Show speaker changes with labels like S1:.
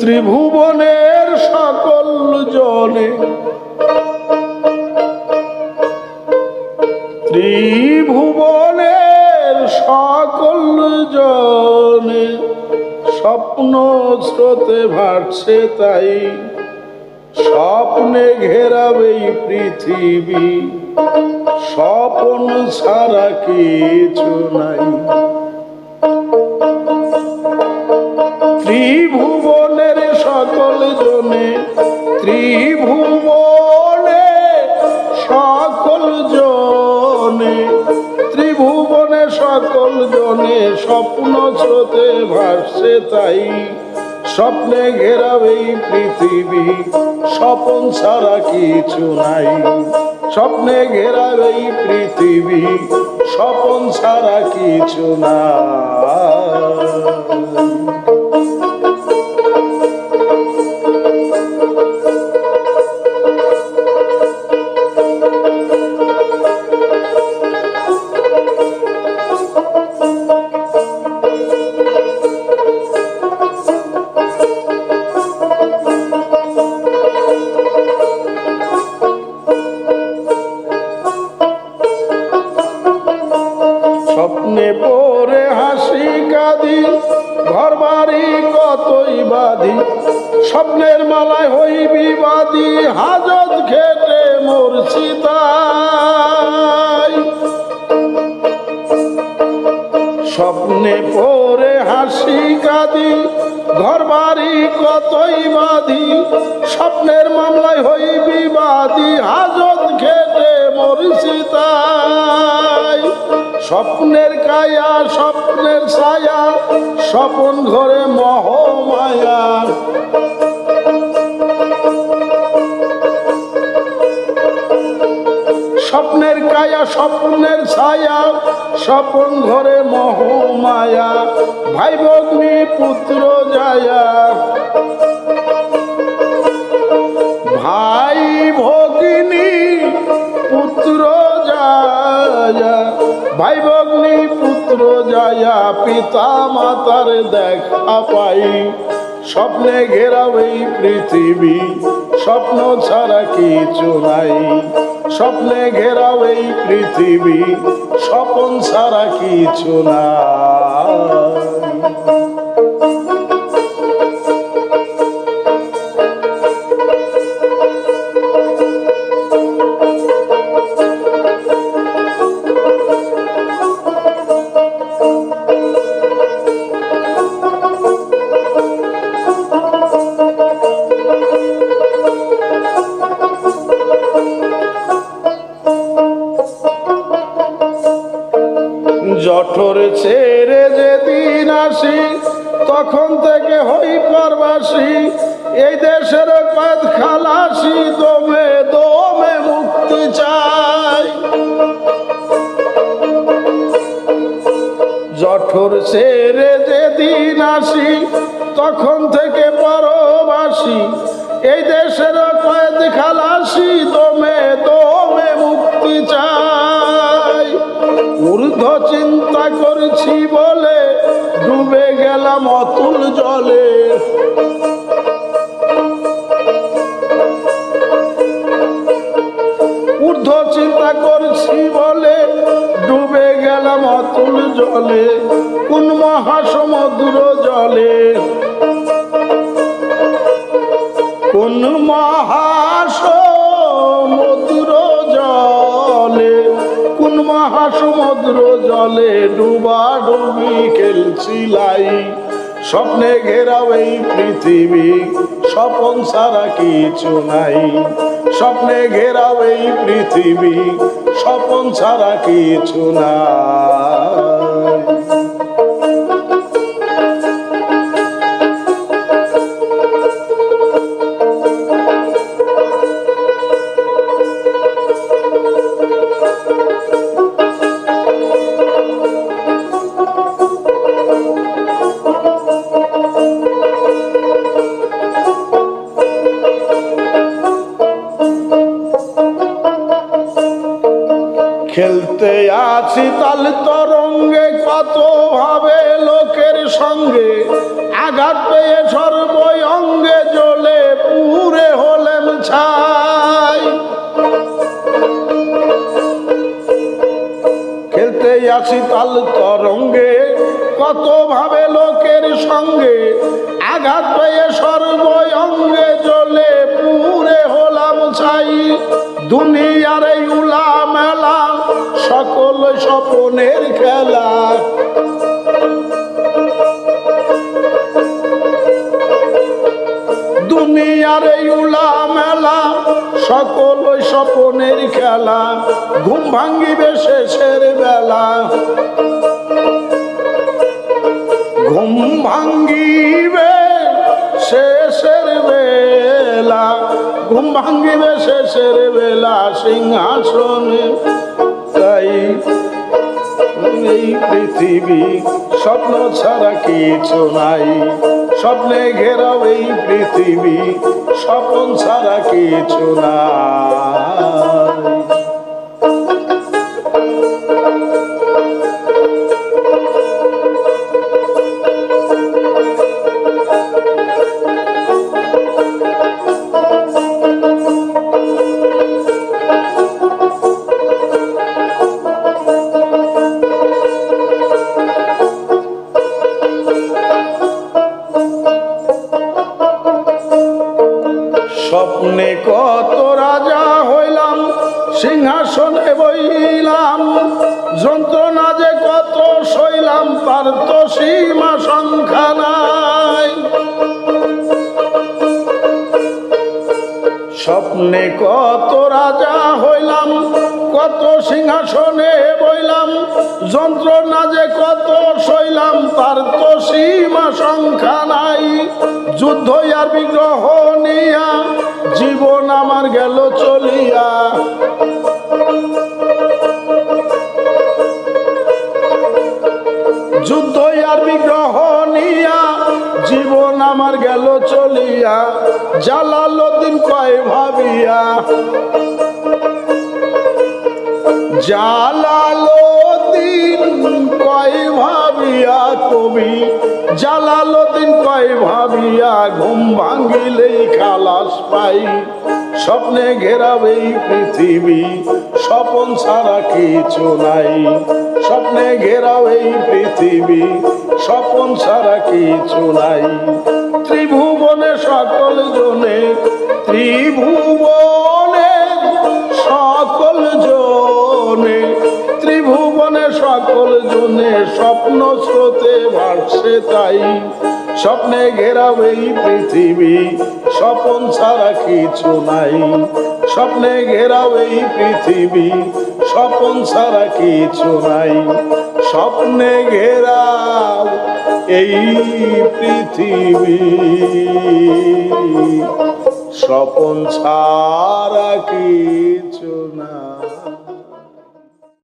S1: ত্রিভুবনের সকল জনে ত্রিভুবনের সকল জনে স্বপ্ন স্রোতে ভাটছে তাই। স্বপ্নে ঘেরাবে পৃথিবী, স্বপন ছাড়া কিছু নাই। সকল ত্রিভুবনে, সকল জনে, ত্রিভুবনে সকল জনে, স্বপ্ন স্রোতে ভাসছে তাই। স্বপ্নে ঘেরাবে পৃথিবী, স্বপন ছাড়া কিছু নাই। স্বপ্নে ঘেরাবে পৃথিবী, স্বপন ছাড়া কিছু নাই। স্বপ্নের মালায় হইবি বাদি, হাজত খেটে মরছি স্বপ্নে পরে হাসি কাঁদি ঘর বাড়ি কতই বাঁধি স্বপ্নের মামলায় হইবি বাদি, হাজত খেটে মরছি তাই স্বপ্নের কায়া, স্বপ্নের ছায়া, স্বপন ঘরে মহমায়া। স্বপ্নের কায়া, স্বপ্নের ছায়া, স্বপন ঘরে মহমায়া। ভাই ভগ্নী পুত্র যায়া যায়া পিতা মাতার দেখা পাই। স্বপ্নে ঘেরাও এই পৃথিবী, স্বপ্ন ছাড়া কিছু নাই। স্বপ্নে ঘেরাও এই পৃথিবী, স্বপন ছাড়া কিছু নাই। তখন থেকে হই পরবাসী? এই দেশের কয়েদ খালাসি দমে দমে মুক্তি চাই। জঠর ছেড়ে যেদিন আসি, তখন থেকে পরবাসী। এই দেশের কয়েদ খালাসি দমে দমে মুক্তি চাই। ঊর্ধ্ব চিন্তা করছি বলে ডুবে গেলাম অতুল জলে। ঊর্ধ্ব চিন্তা করছি বলে ডুবে গেলাম অতুল জলে, কোন মহাসমুদ্র জলে। কোন মহাসমুদ্র মহাসমুদ্র জলে ডুবা ডুবি খেলছিলাই স্বপ্নে ঘেরাও এই পৃথিবী, স্বপন সারা কিছু নাই। স্বপ্নে ঘেরাও এই পৃথিবী, স্বপন ছাড়া কিছু নাই। আছি তাল তরঙ্গে কত ভাবে লোকের সঙ্গে আঘাত পেয়ে সর্বই অঙ্গে জ্বলে পুরে হলেন ছাই। খেলতে আসি তাল তরঙ্গে কত ভাবে লোকের সঙ্গে আঘাত পেয়ে সর্বই অঙ্গে জ্বলে পুরে হলাম ছাই। দুনিয়ার উলা সকল স্বপনের খেলা। দুনিয়ার উলা মেলা সকল স্বপনের খেলা। ঘুম ভাঙ্গিবে শেষের বেলা। ঘুম ভাঙ্গিবে শেষের বেলা। ঘুম ভাঙ্গিবে শেষের বেলা, সিংহাসনে এই পৃথিবী স্বপ্ন ছাড়া কিছু নাই। স্বপ্নে ঘেরাও এই পৃথিবী স্বপ্ন ছাড়া কিছু নাই। স্বপ্নে কত রাজা হইলাম, সিংহাসনে বইলাম, যন্ত্রণা যে কত সইলাম, তার তো সীমা সংখ্যা নাই। স্বপ্নে কত রাজা হইলাম, কত সিংহাসনে বইলাম, যন্ত্রণা যে কত সইলাম, তার তো সীমা সংখ্যা নাই। যুদ্ধ আর বিগ্রহ নিয়া জীবন আমার গেল চলিয়া। যুদ্ধ আর বিগ্রহ নিয়া জীবন আমার গেল চলিয়া। জালালুদ্দিন কয় ভাবিয়া জালালুদ্দিন কয় ভাবিয়া কবি জালালুদ্দিন কয় ভাবিয়া, ঘুম ভাঙ্গিলেই খালাস পাই। স্বপ্নে ঘেরাবে পৃথিবী, স্বপন ছাড়া কিছু নাই। স্বপ্নে এই পৃথিবী, স্বপন ছাড়া কিছু নাই। ত্রিভুবনে সকল জনে ত্রিভুবনে জনে স্বপ্ন স্রোতে ভাসছে তাই। স্বপ্নে ঘেরাও এই পৃথিবী, স্বপন ছাড়া কিছু নাই। স্বপ্নে ঘেরাও এই পৃথিবী, স্বপন ছাড়া কিছু নাই। স্বপ্নে ঘেরা এই পৃথিবী, স্বপন ছাড়া কিছু নাই।